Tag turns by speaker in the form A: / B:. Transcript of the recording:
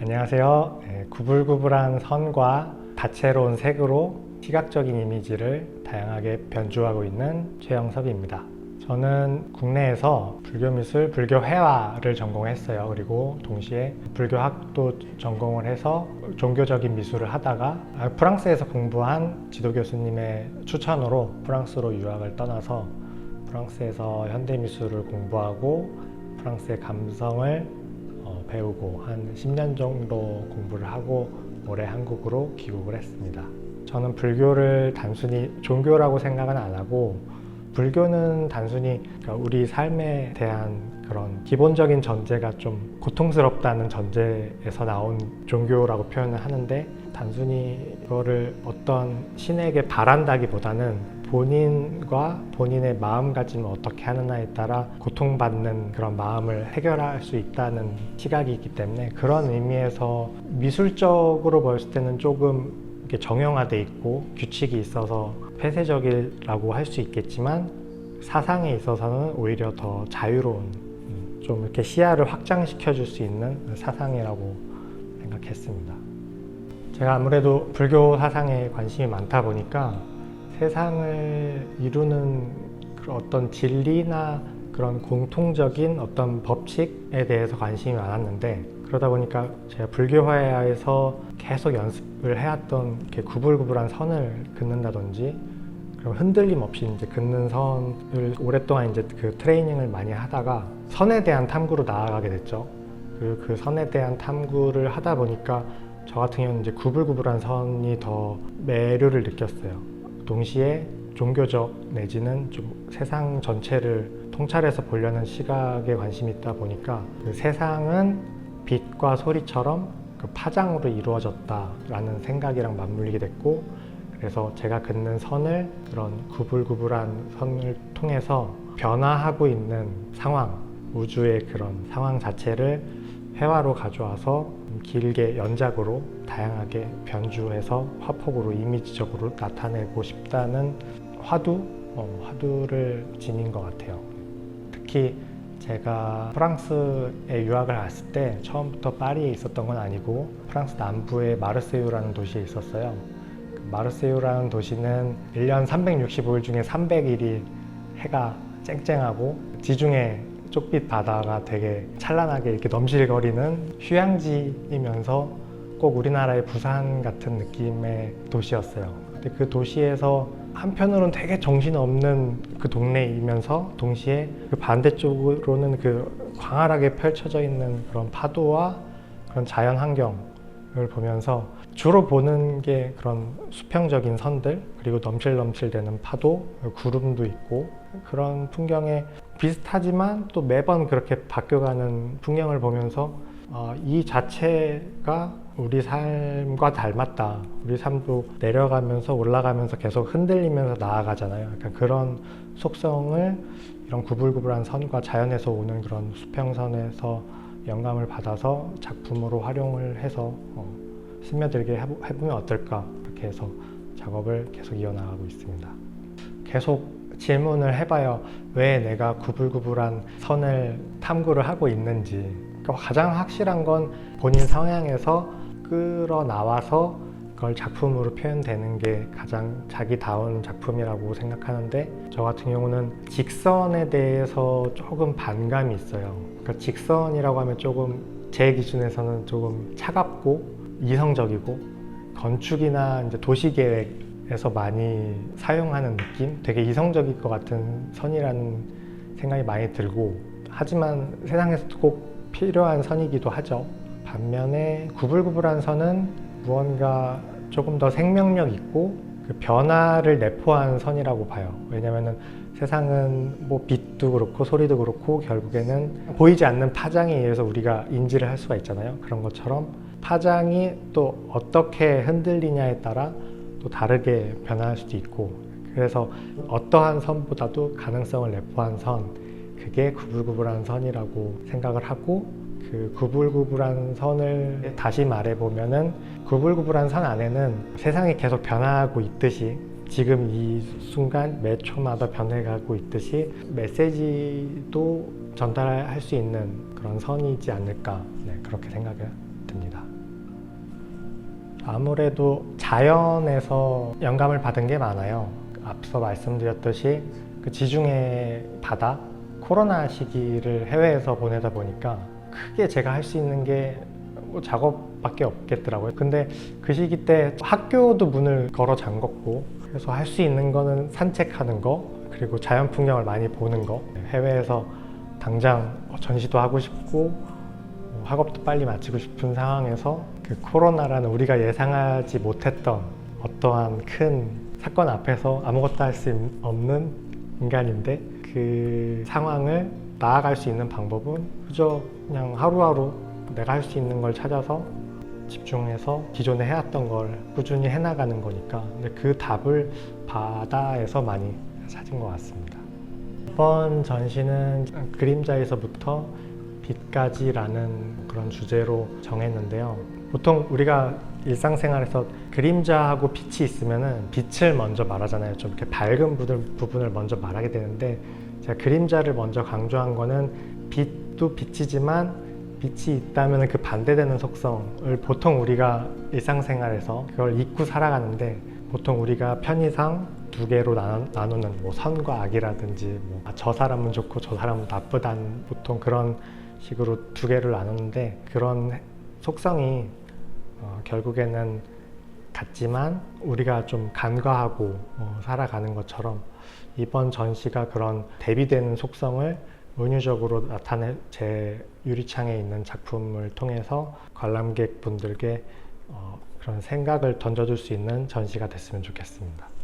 A: 안녕하세요. 예, 구불구불한 선과 다채로운 색으로 시각적인 이미지를 다양하게 변주하고 있는 최영석입니다. 저는 국내에서 불교미술, 불교회화를 전공했어요. 그리고 동시에 불교학도 전공을 해서 종교적인 미술을 하다가 아, 프랑스에서 공부한 지도 교수님의 추천으로 프랑스로 유학을 떠나서 프랑스에서 현대미술을 공부하고 프랑스의 감성을 어, 배우고 한 10년 정도 공부를 하고 올해 한국으로 귀국을 했습니다. 저는 불교를 단순히 종교라고 생각은 안 하고 불교는 단순히 그러니까 우리 삶에 대한 그런 기본적인 전제가 좀 고통스럽다는 전제에서 나온 종교라고 표현을 하는데 단순히 그거를 어떤 신에게 바란다기보다는 본인과 본인의 마음가짐을 어떻게 하느냐에 따라 고통받는 그런 마음을 해결할 수 있다는 시각이 있기 때문에 그런 의미에서 미술적으로 보였을 때는 조금 이렇게 정형화돼 있고 규칙이 있어서 폐쇄적이라고 할 수 있겠지만 사상에 있어서는 오히려 더 자유로운 음, 좀 이렇게 시야를 확장시켜 줄 수 있는 사상이라고 생각했습니다. 제가 아무래도 불교 사상에 관심이 많다 보니까 세상을 이루는 어떤 진리나 그런 공통적인 어떤 법칙에 대해서 관심이 많았는데 그러다 보니까 제가 불교화에서 계속 연습을 해왔던 이렇게 구불구불한 선을 긋는다든지 그리고 흔들림 없이 이제 긋는 선을 오랫동안 이제 그 트레이닝을 많이 하다가 선에 대한 탐구로 나아가게 됐죠. 그리고 그 선에 대한 탐구를 하다 보니까 저 같은 경우는 이제 구불구불한 선이 더 매료를 느꼈어요. 동시에 종교적 내지는 좀 세상 전체를 통찰해서 보려는 시각에 관심이 있다 보니까 그 세상은 빛과 소리처럼 그 파장으로 이루어졌다라는 생각이랑 맞물리게 됐고 그래서 제가 긋는 선을 그런 구불구불한 선을 통해서 변화하고 있는 상황, 우주의 그런 상황 자체를 회화로 가져와서 길게 연작으로 다양하게 변주해서 화폭으로 이미지적으로 나타내고 싶다는 화두, 어, 화두를 지닌 것 같아요. 특히 제가 프랑스에 유학을 갔을 때 처음부터 파리에 있었던 건 아니고 프랑스 남부의 마르세유라는 도시에 있었어요. 그 마르세유라는 도시는 1년 365일 중에 300일이 해가 쨍쨍하고 지중해 쪽빛 바다가 되게 찬란하게 이렇게 넘실거리는 휴양지이면서 꼭 우리나라의 부산 같은 느낌의 도시였어요. 근데 그 도시에서 한편으로는 되게 정신없는 그 동네이면서 동시에 그 반대쪽으로는 그 광활하게 펼쳐져 있는 그런 파도와 그런 자연 환경을 보면서 주로 보는 게 그런 수평적인 선들 그리고 넘실넘실대는 파도 구름도 있고 그런 풍경에 비슷하지만 또 매번 그렇게 바뀌어가는 풍경을 보면서 어, 이 자체가 우리 삶과 닮았다. 우리 삶도 내려가면서 올라가면서 계속 흔들리면서 나아가잖아요. 약간 그런 속성을 이런 구불구불한 선과 자연에서 오는 그런 수평선에서 영감을 받아서 작품으로 활용을 해서 어, 스며들게 해보- 해보면 어떨까 이렇게 해서 작업을 계속 이어나가고 있습니다. 계속 질문을 해봐요. 왜 내가 구불구불한 선을 탐구를 하고 있는지. 그러니까 가장 확실한 건 본인 성향에서 끌어나와서 그걸 작품으로 표현되는 게 가장 자기다운 작품이라고 생각하는데 저 같은 경우는 직선에 대해서 조금 반감이 있어요. 그러니까 직선이라고 하면 조금 제 기준에서는 조금 차갑고 이성적이고 건축이나 이제 도시 계획에서 많이 사용하는 느낌, 되게 이성적일 것 같은 선이라는 생각이 많이 들고 하지만 세상에서 꼭 필요한 선이기도 하죠. 반면에 구불구불한 선은 무언가 조금 더 생명력 있고 그 변화를 내포한 선이라고 봐요. 왜냐면은 세상은 뭐 빛도 그렇고 소리도 그렇고 결국에는 보이지 않는 파장에 의해서 우리가 인지를 할 수가 있잖아요. 그런 것처럼 파장이 또 어떻게 흔들리냐에 따라 또 다르게 변화할 수도 있고 그래서 어떠한 선보다도 가능성을 내포한 선 그게 구불구불한 선이라고 생각을 하고 그 구불구불한 선을 다시 말해 보면은 구불구불한 선 안에는 세상이 계속 변화하고 있듯이 지금 이 순간 매 초마다 변해가고 있듯이 메시지도 전달할 수 있는 그런 선이지 않을까 네, 그렇게 생각이 듭니다. 아무래도 자연에서 영감을 받은 게 많아요. 앞서 말씀드렸듯이 그 지중해 바다 코로나 시기를 해외에서 보내다 보니까 크게 제가 할 수 있는 게 뭐 작업밖에 없겠더라고요. 근데 그 시기 때 학교도 문을 걸어 잠궜고 그래서 할 수 있는 거는 산책하는 거 그리고 자연 풍경을 많이 보는 거 해외에서 당장 전시도 하고 싶고 뭐 학업도 빨리 마치고 싶은 상황에서 그 코로나라는 우리가 예상하지 못했던 어떠한 큰 사건 앞에서 아무것도 할 수 없는 인간인데 그 상황을 나아갈 수 있는 방법은 그저 그냥 하루하루 내가 할 수 있는 걸 찾아서 집중해서 기존에 해왔던 걸 꾸준히 해나가는 거니까 근데 그 답을 바다에서 많이 찾은 것 같습니다. 이번 전시는 그림자에서부터 빛까지라는 그런 주제로 정했는데요. 보통 우리가 일상생활에서 그림자하고 빛이 있으면은 빛을 먼저 말하잖아요. 좀 이렇게 밝은 부분, 부분을 먼저 말하게 되는데 제가 그림자를 먼저 강조한 거는 빛도 빛이지만 빛이 있다면 그 반대되는 속성을 보통 우리가 일상생활에서 그걸 잊고 살아가는데 보통 우리가 편의상 두 개로 나누, 나누는 뭐 선과 악이라든지 뭐 저 사람은 좋고 저 사람은 나쁘다는 보통 그런 식으로 두 개를 나누는데 그런 속성이 어, 결국에는 같지만 우리가 좀 간과하고 어, 살아가는 것처럼 이번 전시가 그런 대비되는 속성을 은유적으로 나타내 제 유리창에 있는 작품을 통해서 관람객 분들께 어, 그런 생각을 던져줄 수 있는 전시가 됐으면 좋겠습니다.